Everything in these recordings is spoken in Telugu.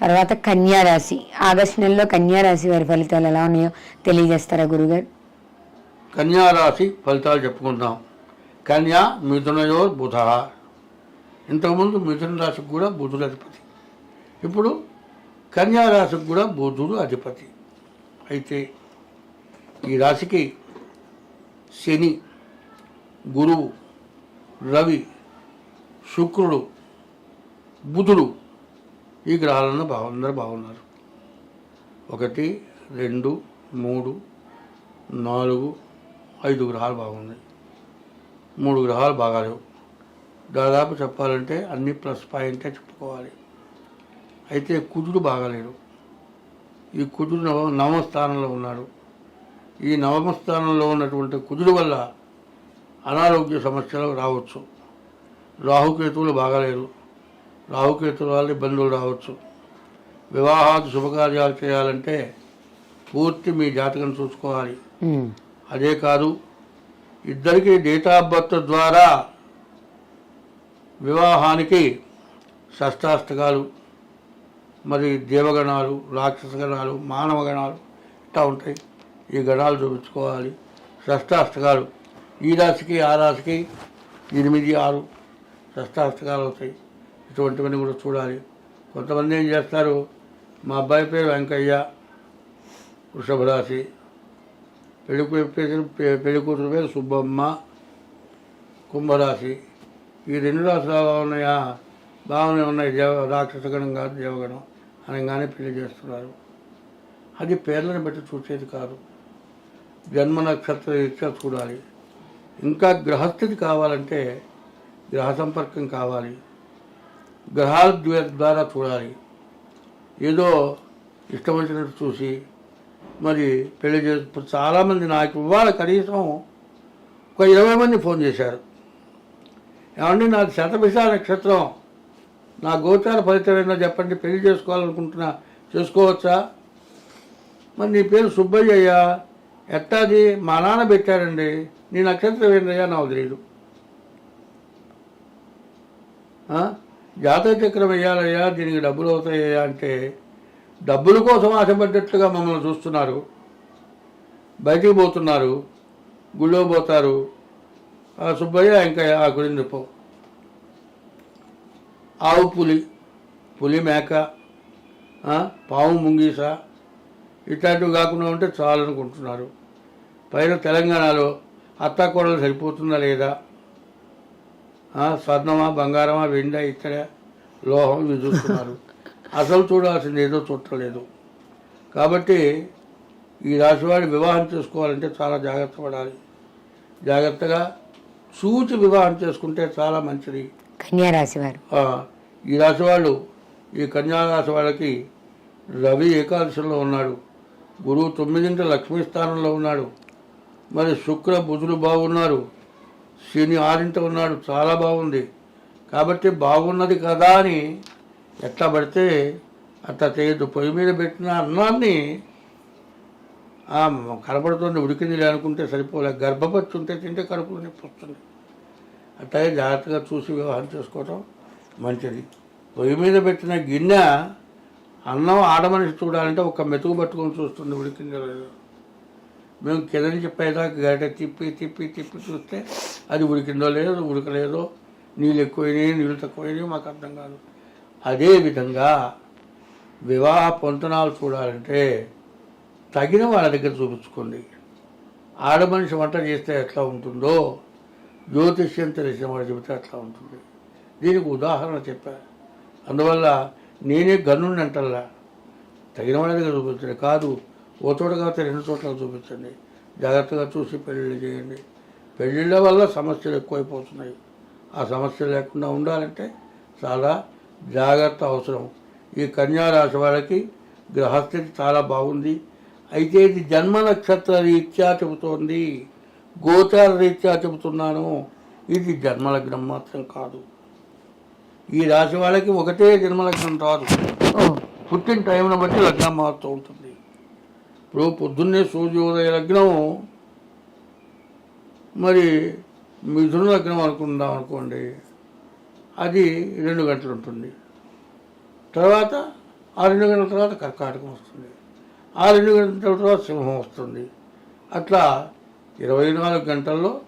తర్వాత కన్యా రాశి ఆగస్టు నెలలో కన్యా రాశి వారి ఫలితాలు ఎలా ఉన్నాయో తెలియజేస్తారా గురుగారు? కన్యా రాశి ఫలితాలు చెప్పుకుందాం. కన్యా మిథునయో బుధ. ఇంతకుముందు మిథున రాశికి కూడా బుధుడు అధిపతి. ఇప్పుడు కన్యారాశికి కూడా బుధుడు అధిపతి. అయితే ఈ రాశికి శని గురువు రవి శుక్రుడు బుధుడు ఈ గ్రహాలను బాగు అందరూ బాగున్నారు. ఒకటి రెండు మూడు నాలుగు ఐదు గ్రహాలు బాగున్నాయి. మూడు గ్రహాలు బాగాలేవు. దాదాపు చెప్పాలంటే అన్ని ప్లస్ పాయింటే చెప్పుకోవాలి. అయితే కుజుడు బాగాలేడు. ఈ కుజుడు నవ నవమ స్థానంలో ఉన్నాడు. ఈ నవమ స్థానంలో ఉన్నటువంటి కుజుడు వల్ల అనారోగ్య సమస్యలు రావచ్చు. రాహుకేతువులు బాగాలేరు. రాహుకేతువుల వల్ల ఇబ్బందులు రావచ్చు. వివాహాది శుభకార్యాలు చేయాలంటే పూర్తి మీ జాతకం చూసుకోవాలి. అదే కాదు ఇద్దరికి డేట్ ఆఫ్ బర్త్ ద్వారా వివాహానికి షష్టాష్టకాలు మరి దేవగణాలు రాక్షస గణాలు మానవ గణాలు ఇట్లా ఉంటాయి. ఈ గణాలు చూపించుకోవాలి. షష్టాష్టకాలు. ఈ రాశికి ఆ రాశికి ఎనిమిది ఆరు షష్టాష్టకాలు అవుతాయి. ఇటువంటివన్నీ కూడా చూడాలి. కొంతమంది ఏం చేస్తారు మా అబ్బాయి పేరు వెంకయ్య వృషభ రాశి పెళ్ళి కూ- పేరు- పెళ్ళి కూతురు పేరు సుబ్బమ్మ కుంభరాశి. ఈ రెండు రాశులు ఎలా ఉన్నాయా? బాగానే ఉన్నాయి దేవ రాక్షసగణం కాదు దేవగణం అనగానే పెళ్ళి చేస్తున్నారు. అది పేర్లను బట్టి చూసేది కాదు. జన్మ నక్షత్ర రీత్యా చూడాలి. ఇంకా గ్రహస్థితి కావాలంటే గ్రహ సంపర్కం కావాలి. గ్రహాల ద్వారా చూడాలి. ఏదో ఇష్టం వచ్చినట్టు చూసి మరి పెళ్ళి చేసి చాలామంది నాకు ఇవాళ కనీసం ఒక ఇరవై మంది ఫోన్ చేశారు. ఏమంటే నాకు శతభిష నక్షత్రం. నా గోచార ఫలితం చెప్పండి పెళ్ళి చేసుకోవాలనుకుంటున్నా. చేసుకోవచ్చా? మరి నీ పేరు సుబ్బయ్య అయ్యా ఎట్టాది? మా నాన్న పెట్టారండి. నీ నక్షత్రం ఏంటయ్యా నాకు తెలియదు ఆ? జాతక చక్రం వేయాలయ్యా దీనికి డబ్బులు అవుతాయ్యా అంటే డబ్బుల కోసం ఆశపడ్డట్లుగా మమ్మల్ని చూస్తున్నారు. బయటికి పోతున్నారు. గుళ్ళో పోతారు. సుబ్బయ్య ఇంకా ఆ గురించి చెప్పు ఆవు పులి పులి మేక పావు పాము ముంగీస ఇట్లాంటివి కాకుండా ఉంటే చాలనుకుంటున్నారు. పైన తెలంగాణలో అత్తాకోడలు సరిపోతుందా లేదా? స్వర్ణమా బంగారమా వెండా ఇత్తడా లోహం ఇవి చూస్తున్నారు. అసలు చూడాల్సింది ఏదో చూడలేదు కాబట్టి ఈ రాశివాడి వివాహం చేసుకోవాలంటే చాలా జాగ్రత్త పడాలి. జాగ్రత్తగా చూచి వివాహం చేసుకుంటే చాలా మంచిది. కన్యా రాశి వారు ఈ రాశి వాళ్ళు ఈ కన్యా రాశి వాళ్ళకి రవి ఏకాదశిలో ఉన్నాడు. గురువు తొమ్మిదింటి లక్ష్మీ స్థానంలో ఉన్నాడు. మరి శుక్ర బుధులు బాగున్నారు శని ఆరింట ఉన్నాడు చాలా బాగుంది. కాబట్టి బాగున్నది కదా అని ఎట్లా పడితే అట్లా చేయొద్దు పొయ్యి మీద పెట్టిన అన్నాన్ని కనపడుతుంది ఉడికింది అనుకుంటే సరిపోలే. గర్భపచ్చి ఉంటే తింటే కడుపులో నొప్పి వస్తుంది అట్లాగే జాగ్రత్తగా చూసి వ్యవహారం చేసుకోవటం మంచిది. పొయ్యి మీద పెట్టిన గిన్నె అన్నం ఆడమనిషి చూడాలంటే ఒక మెతుకు పట్టుకొని చూస్తుంది ఉడికింది. మేము కింద నుంచి పైదాకా గడ్డ తిప్పి తిప్పి తిప్పి చూస్తే అది ఉడికిందో లేదో ఉడకలేదో నీళ్ళు ఎక్కువైనాయి నీళ్ళు తక్కువైనాయి మాకు అర్థం కాదు. అదేవిధంగా వివాహ పొంతనాలు చూడాలంటే తగిన వాళ్ళ దగ్గర చూపించుకోండి. ఆడమనిషి వంట చేస్తే ఎట్లా ఉంటుందో జ్యోతిష్యం తెలిసిన వాడు చెబితే అట్లా ఉంటుంది. దీనికి ఉదాహరణ చెప్పా. అందువల్ల నేనే గనుండి అంటల్లా. తగిన వాళ్ళ దగ్గర చూపించండి కాదు. ఓ చోట కాబట్టి రెండు చోట్ల చూపించండి. జాగ్రత్తగా చూసి పెళ్ళిళ్ళు చేయండి. పెళ్ళిళ్ళ వల్ల సమస్యలు ఎక్కువైపోతున్నాయి. ఆ సమస్యలు లేకుండా ఉండాలంటే చాలా జాగ్రత్త అవసరం. ఈ కన్యా రాశి వాళ్ళకి గ్రహస్థితి చాలా బాగుంది. అయితే ఇది జన్మ నక్షత్ర రీత్యా చెబుతోంది. గోచార రీత్యా చెబుతున్నాను. ఇది జన్మలగ్నం మాత్రం కాదు. ఈ రాశి వాళ్ళకి ఒకటే జన్మలగ్నం రాదు. పుట్టిన టైంను బట్టి లగ్నం మారుతూ ఉంటుంది. ఇప్పుడు పొద్దున్నే సూర్యోదయ లగ్నం. మరి మిథున లగ్నం అనుకుందాం అనుకోండి. అది రెండు గంటలు ఉంటుంది. తర్వాత ఆ రెండు గంటల తర్వాత కర్కాటకం వస్తుంది. ఆ రెండు గంటల తర్వాత సింహం వస్తుంది. అట్లా ఇరవై నాలుగు గంటల్లో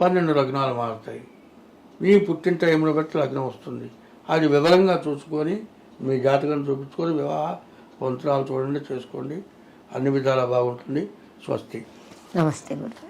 పన్నెండు లగ్నాలు మారుతాయి. మీ పుట్టిన టైంలో బట్టి లగ్నం వస్తుంది. అది వివరంగా చూసుకొని మీ జాతకం చూపించుకొని వివాహ పొంతనాలు చూడండి చేసుకోండి. అన్ని విధాలా బాగుంటుంది. స్వస్తి. నమస్తే గురు